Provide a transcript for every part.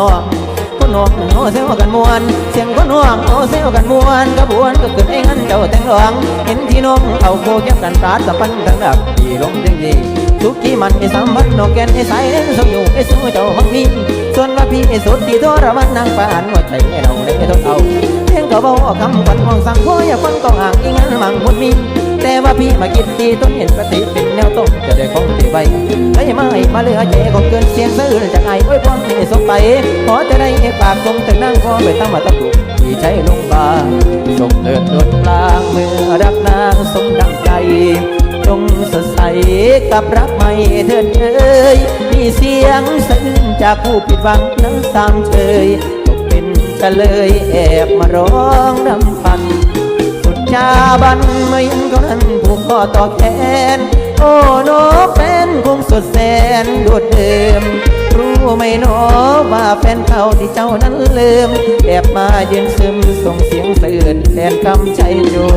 ห้องคนห้องโอ้เซลกันมวนเสียงคนห้องโอ้เซลกันมวนกระบวนก็เกิดไอ้งั้นเจ้าแต่งรองเห็นที่น้องเอาโคแก้กันปราดสัมพันทั้งดับดีลงจริงดีทุกที่มันไอ้สัมพันนกแกนไอ้สายเล่นสมอยู่ไอ้สู้เจ้ามังมีส่วนว่าพี่ไอ้สุดที่ทรมานนางปานหัวใจเราได้ทนเอาเพียงก็บอกคำขวัญของสังพ่ออย่าฟังก็อ่างอีงั้นมังมุดมี แต่ว่าพี่มาคิดดีต้นเห็นปฏิเป็นแนวต้นจะได้คงที่ไว้ไม่ไม่มาเลือใจของเกินเสียงซื่อจากไอ้โอ้ยพรให้สมไปขอจะได้ฝากทรงถึงนั่งขอไปตั้งมาตะกุที่ใช้ลงบาส่งเถิดดดกลางเมื่อรักนางสมดังใจจงสดใสกับรักไม่เถิดเอ่ยมีเสียงซึ้งจากผู้ผิดหวังนั้นสามเชยตกเป็นกันเลยแอบมาร้อนาบันไม่เห็นเขานั้นผูกคอต่อแขน โอ้โนแฟนคงสดแสนโดดเดิม รู้ไหมโนว่าแฟนเขาที่เจ้านั้นลืมแอบมาเยืนซึมส่งเสียงสะอื่นแทนคำใจอยู่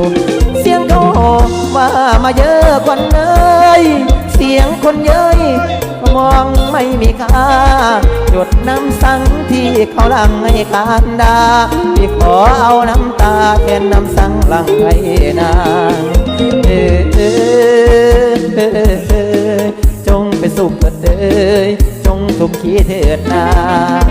เสียงเขาว่ามาเยอะกว่าเนยเสียงคนเย้ยมองไม่มีค่าหยดน้ำสังที่เขาลังให้กานดาที่ขอเอาน้ำตาแทนน้ำสั ลังให้นางเออเออเออเออจงไปสุขเถิดจงสุขขีเถิดนาง